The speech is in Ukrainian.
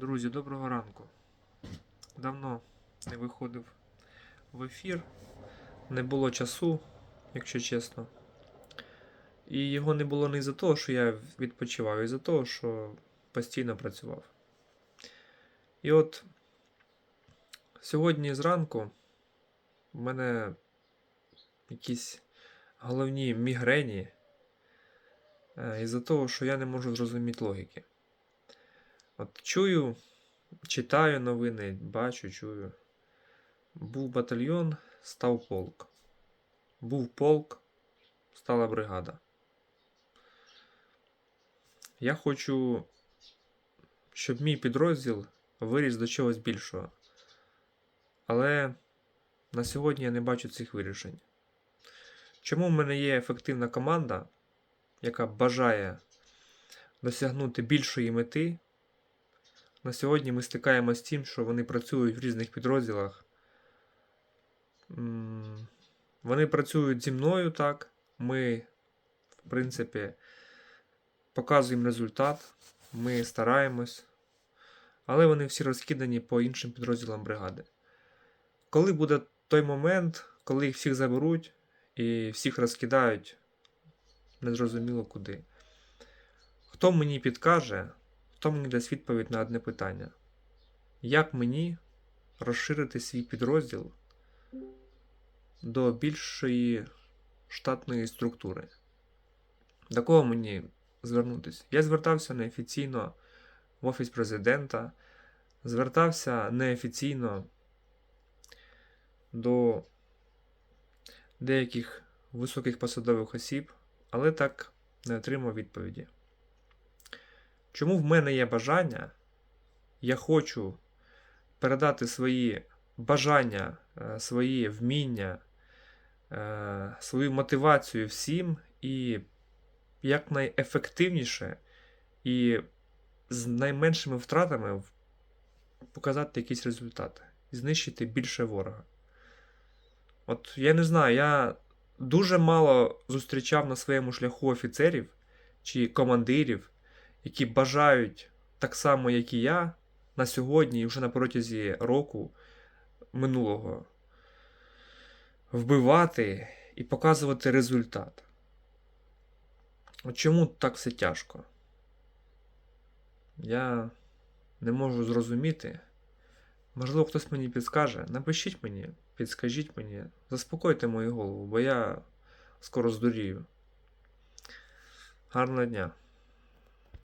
Друзі, доброго ранку. Давно не виходив в ефір, не було часу, якщо чесно. І його не було не із-за того, що я відпочивав, а із-за того, що постійно працював. І от сьогодні зранку в мене якісь головні мігрені е, із-за того, що я не можу зрозуміти логіки. От чую, читаю новини, бачу, чую. Був батальйон, став полк. Був полк, стала бригада. Я хочу, щоб мій підрозділ виріс до чогось більшого. Але на сьогодні я не бачу цих вирішень. Чому в мене є ефективна команда, яка бажає досягнути більшої мети? На сьогодні ми стикаємося з тим, що вони працюють в різних підрозділах. Вони працюють зі мною так. Ми, в принципі, показуємо результат, ми стараємось, але вони всі розкидані по іншим підрозділам бригади. Коли буде той момент, коли їх всіх заберуть і всіх розкидають, незрозуміло куди. Хто мені підкаже, хто мені дасть відповідь на одне питання: як мені розширити свій підрозділ до більшої штатної структури? До кого мені звернутися? Я звертався неофіційно в Офіс президента, звертався неофіційно до деяких високих посадових осіб, але так не отримав відповіді. Чому в мене є бажання? Я хочу передати свої бажання, е, свої вміння, е, свою мотивацію всім і якнайефективніше і з найменшими втратами показати якісь результати, знищити більше ворога. От я не знаю, я дуже мало зустрічав на своєму шляху офіцерів чи командирів, які бажають так само, як і я, на сьогодні і вже на протязі року минулого вбивати і показувати результат. Чому так все тяжко? Я не можу зрозуміти. Можливо, хтось мені підскаже. Напишіть мені, підскажіть мені, заспокойте мою голову, бо я скоро здурію. Гарного дня!